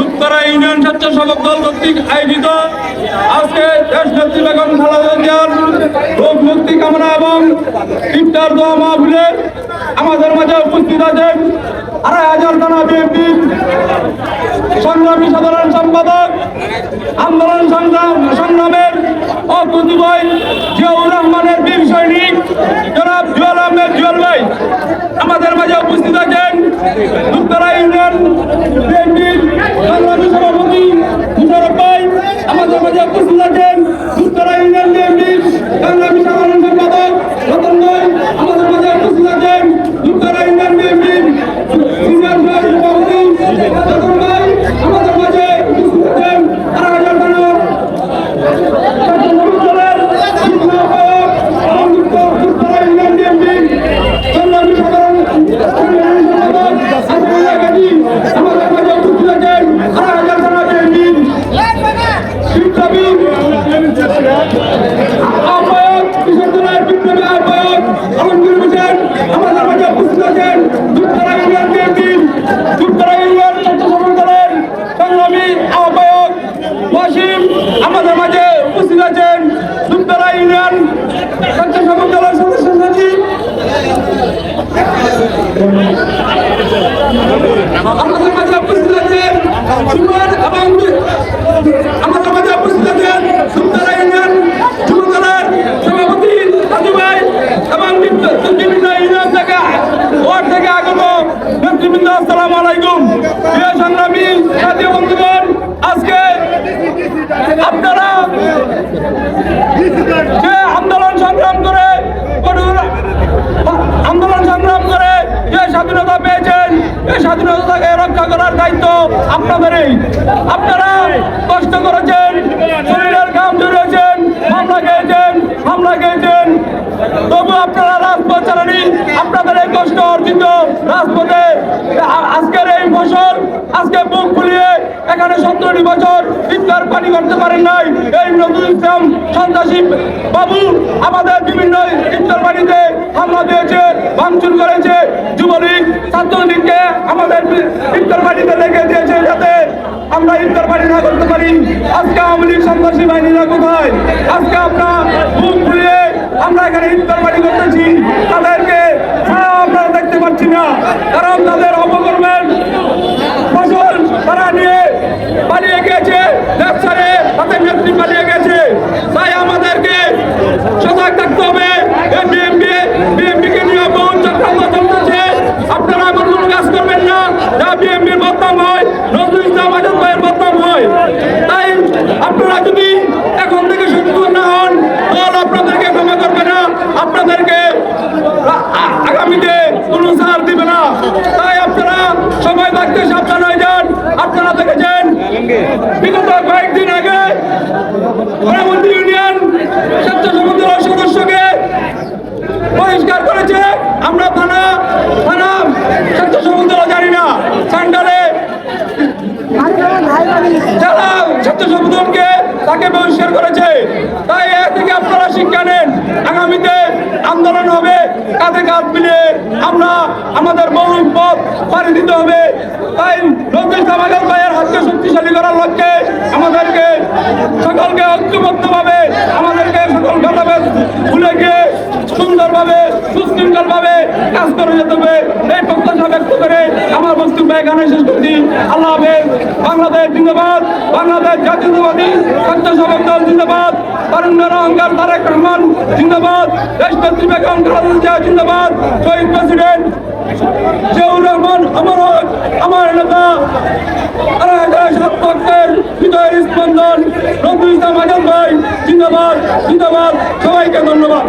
Uttara union স্বেচ্ছাসেবক দল কর্তৃক আয়োজিত আজকে দেশ নেত্রী বেগম খালেদা রোগ মুক্তি কামনা এবং ইফতার দোয়া মাহফিলে আমাদের মাঝে উপস্থিত আছেন আড়াই হাজার থানা বিএনপি সংগ্রামী সাধারণ সম্পাদক, আন্দোলন সংগ্রাম সংগ্রামের অকুতুবয় জিয়াউর রহমানের বীর সৈনিক জনাব জুয়াল আহমেদ জুয়াল ভাই আমাদের মাঝে উপস্থিত আছেন উত্তরা ইউনিয়ন বিএনপির সংগ্রামী সভাপতি মুশারফ ভাই আমাদের মাঝে উপস্থিত আছেন উত্তরা ইউনিয়ন বিএনপির সংগ্রামী সাধারণ সম্পাদক রতন ভাই আমাদের মাঝে উপস্থিত আছেন উত্তরা ইউনিয়ন বিএনপির সিনিয়র সভাপতি রতন ভাই আমাদের মাঝে উপস্থিত আছেন আড়াই হাজার থানার ওয়াসিম আমাদের মাঝে উপস্থিত আছেন দুপতলা ইউনিয়ন সদস্য সচিব আমাদের মাঝে উপস্থিত আছেন সুমন এবং আমাদের মাঝে উপস্থিত আছেন দুপতলা ইউনিয়ন যুবদলের সভাপতি রাজু ভাই এবং বিভিন্ন ইউনিয়ন থেকে ওয়ার্ড থেকে আগত নেতৃবৃন্দ আসসালামু আলাইকুম। প্রিয় সংগ্রামী জাতীয় বন্ধুগণ, আজকে আপনারা যে আন্দোলন সংগ্রাম করে আন্দোলন সংগ্রাম করে যে স্বাধীনতা পেয়েছেন, এই স্বাধীনতাকে রক্ষা করার দায়িত্ব আপনাদেরই। আপনারা কষ্ট করেছেন, শরীরের কাম জড়িয়েছেন মামলা খেয়েছেন, হামলা খেয়েছেন। তবু আপনারা রাজপথ চালানি আপনাদের এই কষ্ট অর্জিত রাজপথে আজকের এই ফসল আজকে বুক ফুলিয়ে এখানে সত্তরটি বছর ইফতার পানি করতে পারেন নাই। এই নজরুল ইসলাম সন্ত্রাসী বাবু আমাদের বিভিন্ন ইফতার পানিতে হামলা দিয়েছে, ভাঙচুর করেছে। যুবলীগ ছাত্রলীগকে আমাদের ইফতার পানিতে লেগে দিয়েছে যাতে আমরা ইফতার পানি না করতে পারি। আজকে আওয়ামী লীগ সন্ত্রাসী বাহিনীরা কোথায়? আজকে আমরা বুক ফুলিয়ে আমরা এখানে ইফতার পানি করতেছি। তাদেরকে বিগত কয়েকদিন আগে ইউনিয়ন স্বেচ্ছাসেবক দলের সদস্যকে বহিষ্কার করেছে আমরা থানা থানা স্বেচ্ছাসেবক দল জানি না স্যান্ডালে যারা স্বেচ্ছাসেবক দলকে তাকে বহিষ্কার করেছে। তাই এ থেকে আপনারা শিক্ষা নেন, আগামীতে আন্দোলন হবে, কাঁধে কাঁধ মিলিয়ে আমরা আমাদের মৌলিক পথ পাড়ি দিতে হবে। তাই নজরুল সমাজের ভাইয়ের হাতকে শক্তিশালী করার লক্ষ্যে আমাদেরকে সকলকে ঐক্যবদ্ধভাবে আমাদেরকে সকল ভেদাভেদ ভুলে গিয়ে সুন্দরভাবে সুশৃঙ্খলভাবে কাজ করে যেতে হবে এই প্রত্যাশা ব্যক্ত করে আমার বাংলাদেশ জিন্দাবাদ, বাংলাদেশ জাতীয়তাবাদী স্বেচ্ছাসেবক দল জিন্দাবাদ তারুণ্যের অহংকার তারেক রহমান জিন্দাবাদ দেশনেত্রী বেগম খালেদা জিন্দাবাদ আমার আমার নেতা বিজয়ের স্পন্দন, রবি ইসলাম আজাদ ভাই, জিন্দাবাদ জিন্দাবাদ, সবাইকে ধন্যবাদ।